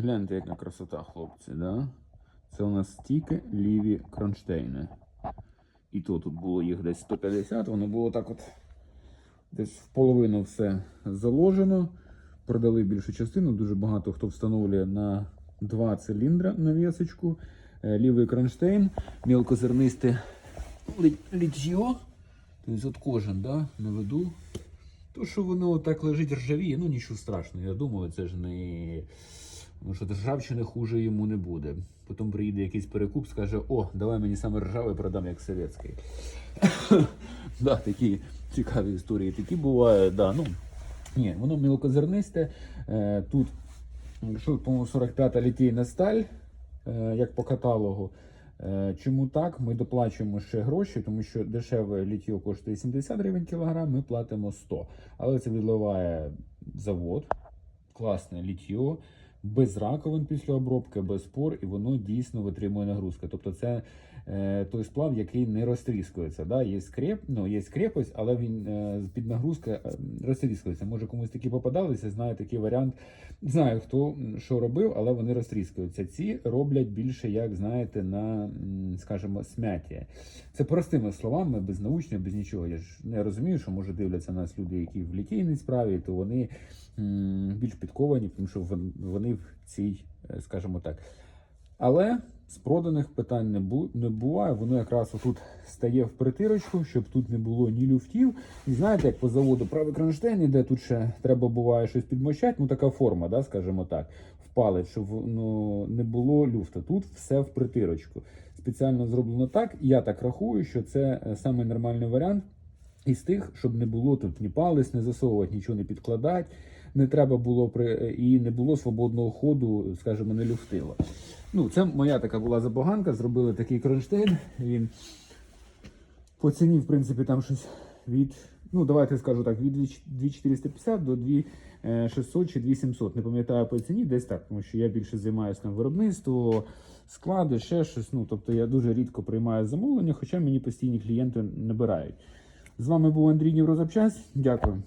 Гляньте, яка красота, хлопці, да? Це у нас тільки ліві кронштейни. І то тут було їх десь 150, воно було так от десь в половину все заложено. Продали більшу частину. Дуже багато хто встановлює на два циліндра навісочку. Е, Лівий кронштейн, мілкозернисте лі- літьо. Тобто от кожен да, наведу. То, що воно так лежить ржавіє, ну нічого страшного. Я думаю, це ж не. Ну, що ржавчини хуже йому не буде. Потім приїде якийсь перекуп, скаже: о, давай мені саме ржавий продам, як совєтський. да, такі цікаві історії. Такі бувають, да, ну. Ні, воно мілкозернисте. Е, Тут, якщо, по-моєму, 45-та літійна сталь, е, як по каталогу. Е, Чому так? Ми доплачуємо ще гроші, тому що дешеве літьо коштує 70 гривень кілограм, ми платимо 100. Але це відливає завод, класне літьо, без раковин після обробки, без пор, і воно дійсно витримує нагрузки. Тобто це той сплав, який не розтріскується. Да? Є, скреп, ну, є скрепость, але він е, під нагрузкою е, розтріскується. Може комусь такі попадалися, знаю такий варіант. Знаю, хто що робив, але вони розтріскуються. Ці роблять більше, як знаєте, на, скажімо, смяття. Це простими словами, без научних, без нічого. Я ж не розумію, що може дивляться нас люди, які в літійній справі, то вони більш підковані, тому що вони в цій, е, скажімо так. Але з проданих питань не, бу- не буває. Воно якраз отут стає в притирочку, щоб тут не було ні люфтів. І знаєте, як по заводу правий кронштейн іде, тут ще треба буває щось підмощати. Ну така форма, да, скажімо так, впалить, щоб ну, не було люфта. Тут все в притирочку. Спеціально зроблено так. Я так рахую, що це е, самий нормальний варіант. Із тих, щоб не було тут ні палець, не засовувати, нічого не підкладати. Не треба було при і не було свободного ходу, скажімо, не люфтило. Ну, це моя така була забаганка. Зробили такий кронштейн. Він по ціні, в принципі, там щось від. Ну, давайте скажу так, від 2450 до 2600 чи 2700. Не пам'ятаю по ціні, десь так, тому що я більше займаюся там виробництво, склади, ще щось. Ну, тобто я дуже рідко приймаю замовлення, хоча мені постійні клієнти набирають. З вами був Андрій Ніврозапчасть. Дякую.